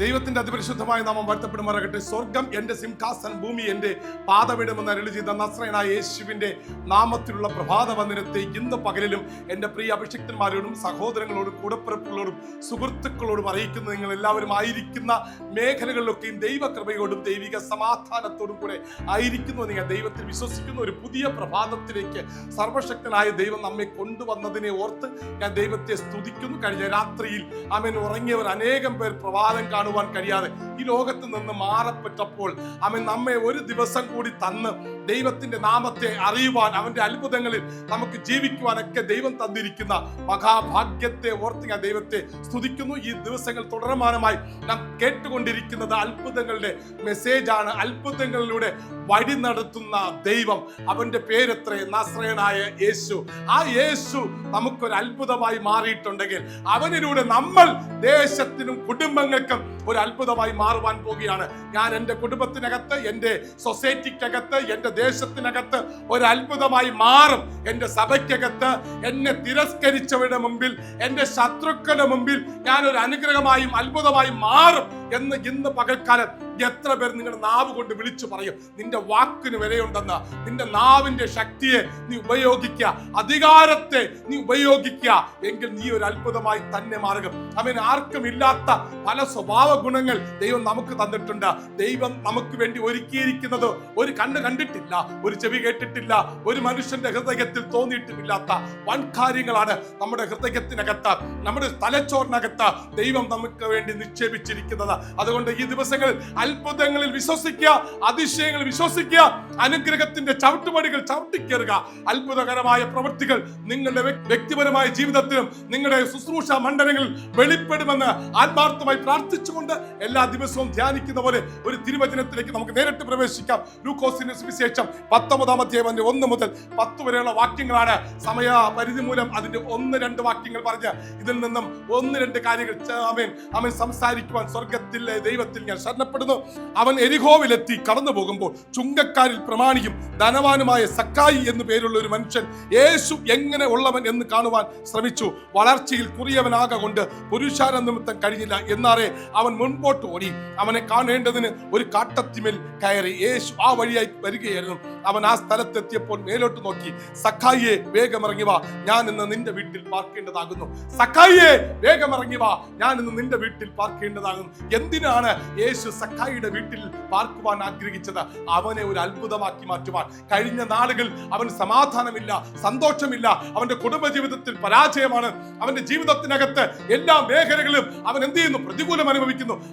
ദൈവത്തിന്റെ അതിപരിശുദ്ധമായ നാമം വാഴ്ത്തപ്പെടുമാറാകട്ടെ സ്വർഗം എന്റെ സിംഹാസൻ ഭൂമി എന്റെ പാതവിടുമെന്ന് അരുളി ചെയ്ത നസ്രനായ യേശുവിന്റെ നാമത്തിലുള്ള പ്രഭാത വന്ദനത്തെ ഇന്ന് പകലിലും എന്റെ പ്രിയ അഭിഷിക്തന്മാരോടും സഹോദരങ്ങളോടും കൂടപ്പിറപ്പുകളോടും സുഹൃത്തുക്കളോടും അറിയിക്കുന്ന നിങ്ങൾ എല്ലാവരും ആയിരിക്കുന്ന മേഖലകളിലൊക്കെയും ദൈവകൃപയോടും ദൈവിക സമാധാനത്തോടും കൂടെ ആയിരിക്കുന്നു നിങ്ങൾ ദൈവത്തിൽ വിശ്വസിക്കുന്ന. ഒരു പുതിയ പ്രഭാതത്തിലേക്ക് സർവശക്തനായ ദൈവം നമ്മെ കൊണ്ടുവന്നതിനെ ഓർത്ത് ഞാൻ ദൈവത്തെ സ്തുതിക്കുന്നു. കഴിഞ്ഞ രാത്രിയിൽ അവൻ ഉറങ്ങിയവർ അനേകം പേർ പ്രഭാതം കാണുവാൻ കഴിയാതെ ഈ ലോകത്ത് നിന്ന് മാറപ്പെട്ടപ്പോൾ അവൻ നമ്മെ ഒരു ദിവസം കൂടി തന്ന് ദൈവത്തിന്റെ നാമത്തെ അറിയുവാൻ അവന്റെ അത്ഭുതങ്ങളിൽ നമുക്ക് ജീവിക്കുവാനൊക്കെ ദൈവം തന്നിരിക്കുന്ന മഹാഭാഗ്യത്തെ ഓർത്ത് ഞാൻ ദൈവത്തെ സ്തുതിക്കുന്നു. ഈ ദിവസങ്ങൾ തുടർമാനമായി നാം കേട്ടുകൊണ്ടിരിക്കുന്നത് അത്ഭുതങ്ങളുടെ മെസ്സേജാണ് അത്ഭുതങ്ങളിലൂടെ വഴി നടത്തുന്ന ദൈവം. അവന്റെ പേരെത്രേ? നസ്രയനായ യേശു. ആ യേശു നമുക്കൊരു അത്ഭുതമായി മാറിയിട്ടുണ്ടെങ്കിൽ അവനിലൂടെ നമ്മൾ ദേശത്തിനും കുടുംബങ്ങൾക്കും ഒരു അത്ഭുതമായി മാറുവാൻ പോവുകയാണ്. ഞാൻ എന്റെ കുടുംബത്തിനകത്ത് എന്റെ സൊസൈറ്റിക്കകത്ത് എന്റെ ദേശത്തിനകത്ത് ഒരു അത്ഭുതമായി മാറും. എന്റെ സഭയ്ക്കകത്ത് എന്നെ തിരസ്കരിച്ചവരുടെ മുമ്പിൽ എന്റെ ശത്രുക്കളുടെ മുമ്പിൽ ഞാൻ ഒരു അനുഗ്രഹമായും അത്ഭുതമായും മാറും എന്ന് ഇന്ന് പകൽക്കാലം എത്ര പേർ നിങ്ങളുടെ നാവ് കൊണ്ട് വിളിച്ചു പറയും. നിന്റെ വാക്കിന് വിലയുണ്ടെന്ന് നിന്റെ നാവിന്റെ ശക്തിയെ നീ ഉപയോഗിക്കുക അധികാരത്തെ നീ ഉപയോഗിക്കുക എങ്കിൽ നീ ഒരു അത്ഭുതമായി തന്നെ മാറുക അവൻ ആർക്കും ഇല്ലാത്ത പല സ്വഭാവ ഗുണങ്ങൾ ദൈവം നമുക്ക് തന്നിട്ടുണ്ട്. ദൈവം നമുക്ക് വേണ്ടി ഒരുക്കിയിരിക്കുന്നത് ഒരു കണ്ണ് കണ്ടിട്ടില്ല ഒരു ചെവി കേട്ടിട്ടില്ല ഒരു മനുഷ്യന്റെ ഹൃദയത്തിൽ തോന്നിയിട്ടുമില്ലാത്ത വൻ കാര്യങ്ങളാണ് നമ്മുടെ ഹൃദയത്തിനകത്ത് നമ്മുടെ തലച്ചോറിനകത്ത് ദൈവം നമുക്ക് വേണ്ടി നിക്ഷേപിച്ചിരിക്കുന്നത്. അതുകൊണ്ട് ഈ ദിവസങ്ങളിൽ അത്ഭുതങ്ങളിൽ വിശ്വസിക്കുക അതിശയങ്ങളിൽ വിശ്വസിക്കുക അനുഗ്രഹത്തിന്റെ ചവിട്ടുപടികൾ ചവിട്ടിക്കേറുക. അത്ഭുതകരമായ പ്രവൃത്തികൾ നിങ്ങളുടെ വ്യക്തിപരമായ ജീവിതത്തിലും നിങ്ങളുടെ ശുശ്രൂഷ മണ്ഡലങ്ങളിൽ വെളിപ്പെടുമെന്ന് ആത്മാർത്ഥമായി പ്രാർത്ഥിച്ചുകൊണ്ട് എല്ലാ ദിവസവും ധ്യാനിക്കുന്ന പോലെ ഒരു തിരുവചനത്തിലേക്ക് നമുക്ക് നേരിട്ട് പ്രവേശിക്കാം. ലൂക്കോസിന് സുവിശേഷം പത്തൊമ്പതാം അധ്യായം അതിന്റെ ഒന്ന് മുതൽ പത്ത് വരെയുള്ള വാക്യങ്ങളാണ്. സമയ പരിധി മൂലം അതിന്റെ ഒന്ന് രണ്ട് വാക്യങ്ങൾ പറഞ്ഞ് ഇതിൽ നിന്നും ഒന്ന് രണ്ട് കാര്യങ്ങൾ അമേൻ അവൻ സംസാരിക്കുവാൻ സ്വർഗത്തിലെ ദൈവത്തിൽ ഞാൻ ശരണപ്പെടുന്നു. അവൻ എരിഹോവിലെത്തി കടന്നു പോകുമ്പോൾ ചുങ്കക്കാരിൽ പ്രമാണിയും ധനവാനുമായ സക്കായി എന്നു പേരുള്ള ഒരു മനുഷ്യൻ യേശു എങ്ങനെ ഉള്ളവൻ എന്ന് കാണുവാൻ ശ്രമിച്ചു. വളർച്ചയിൽ കുറിയവനാകൊണ്ട് പുരുഷാര നിമിത്തം കഴിഞ്ഞില്ല. എന്നാറേ അവൻ മുൻപോട്ട് ഓടി അവനെ കാണേണ്ടതിന് ഒരു കാട്ടത്തിമേൽ കയറി യേശു ആ വഴിയായി വരികയായിരുന്നു. അവൻ ആ സ്ഥലത്തെത്തിയപ്പോൾ മേലോട്ട് നോക്കി സഖായിയെ വേഗം ഇറങ്ങി വാ. ഞാൻ ഇന്ന് നിന്റെ വീട്ടിൽ പാർക്കേണ്ടതാകുന്നു. സഖായിയെ വേഗം ഇറങ്ങി വാ. ഞാൻ ഇന്ന് നിന്റെ വീട്ടിൽ പാർക്കേണ്ടതാകുന്നു. എന്തിനാണ് യേശു സഖായിയുടെ വീട്ടിൽ പാർക്കുവാൻ ആഗ്രഹിച്ചത്? അവനെ ഒരു അത്ഭുതമാക്കി മാറ്റുവാൻ. കഴിഞ്ഞ നാളുകൾ അവൻ സമാധാനമില്ല സന്തോഷമില്ല. അവന്റെ കുടുംബജീവിതത്തിൽ പരാജയമാണ്. അവന്റെ ജീവിതത്തിനകത്ത് എല്ലാ മേഖലകളിലും അവൻ എന്ത് ചെയ്യുന്നു? പ്രതികൂലം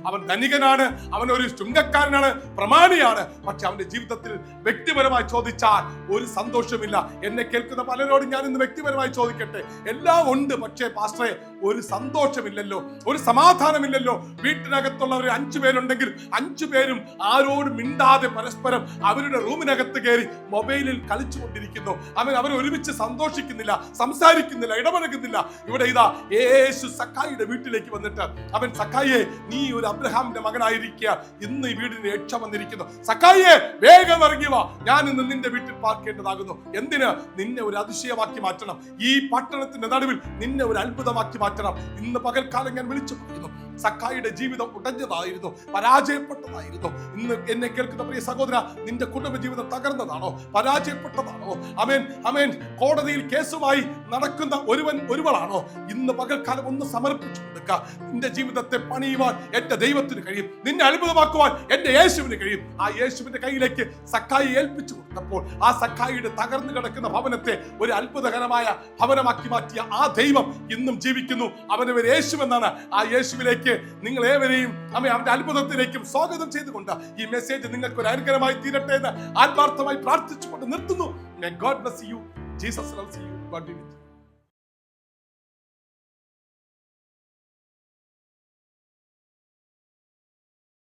അവൻ ധനികനാണ് അവൻ ഒരു ചുങ്കക്കാരനാണ് പ്രമാണിയാണ്. പക്ഷെ അവന്റെ ജീവിതത്തിൽ വ്യക്തിപരമായി ചോദിച്ചാൽ ഒരു സന്തോഷമില്ല. എന്നെ കേൾക്കുന്ന പലരോടും ഞാൻ ഇന്ന് വ്യക്തിപരമായി ചോദിക്കട്ടെ. എല്ലാം ഉണ്ട് പക്ഷേ പാസ്റ്ററെ ഒരു സന്തോഷമില്ലല്ലോ ഒരു സമാധാനമില്ലല്ലോ. വീട്ടിനകത്തുള്ള ഒരു അഞ്ചു പേരുണ്ടെങ്കിൽ അഞ്ചു പേരും ആരോടും മിണ്ടാതെ പരസ്പരം അവരുടെ റൂമിനകത്ത് കയറി മൊബൈലിൽ കളിച്ചുകൊണ്ടിരിക്കുന്നു. അവൻ അവർ ഒരുമിച്ച് സന്തോഷിക്കുന്നില്ല സംസാരിക്കുന്നില്ല ഇടപഴകുന്നില്ല. ഇവിടെ ഇതാ യേശു സക്കായിയുടെ വീട്ടിലേക്ക് വന്നിട്ട് അവൻ സക്കായിയെ നീ ഒരു അബ്രഹാമിന്റെ മകനായിരിക്കുക. ഇന്ന് ഈ വീടിന് രക്ഷ വന്നിരിക്കുന്നു. സക്കായിയെ വേഗം ഇറങ്ങി വാ. ഞാൻ ഇന്ന് നിന്റെ വീട്ടിൽ പാർക്കേണ്ടതാകുന്നു എന്തിന്? നിന്നെ ഒരു അതിശയമാക്കി മാറ്റണം. ഈ പട്ടണത്തിന്റെ നടുവിൽ നിന്നെ ഒരു അത്ഭുതമാക്കി മാറ്റണം. ഇന്ന് പകൽക്കാലം ഞാൻ വിളിച്ചു പറയുന്നു. സക്കായിയുടെ ജീവിതം ഉടഞ്ഞതായിരുന്നു പരാജയപ്പെട്ടതായിരുന്നു. ഇന്ന് എന്നെ കേൾക്കുന്ന പ്രിയ സഹോദര നിന്റെ കുടുംബ ജീവിതം തകർന്നതാണോ? പരാജയപ്പെട്ടതാണോ? അമേൻ അമേൻ. കോടതിയിൽ കേസുമായി നടക്കുന്ന ഒരുവൻ ഒരുവളാണോ? ഇന്ന് പകൽക്കാലം ഒന്ന് സമർപ്പിച്ചു നിന്റെ ജീവിതത്തെ പണിയുവാൻ എന്റെ ദൈവത്തിന് കഴിയും. നിന്നെ അത്ഭുതമാക്കുവാൻ എന്റെ യേശുവിന് കഴിയും. ആ യേശുവിന്റെ കയ്യിലേക്ക് സക്കായി ഏൽപ്പിച്ചു കൊടുത്തപ്പോൾ ആ സക്കായിയുടെ തകർന്നു കിടക്കുന്ന ഭവനത്തെ ഒരു അത്ഭുതകരമായ ഭവനമാക്കി മാറ്റിയ ആ ദൈവം ഇന്നും ജീവിക്കുന്നു. അവനവർ യേശു എന്നാണ് ആ യേശുവിലേക്ക് നിങ്ങൾ ഏവരെയും അമ്മ അവന്റെ അത്ഭുതത്തിലേക്കും സ്വാഗതം ചെയ്തുകൊണ്ട് ഈ മെസ്സേജ് നിങ്ങൾക്ക് ഒരു അനുഗ്രഹമായി തീരട്ടെ എന്ന് ആത്മാർത്ഥമായി പ്രാർത്ഥിച്ചുകൊണ്ട് നിർത്തുന്നു. God bless you Jesus loves you God be you.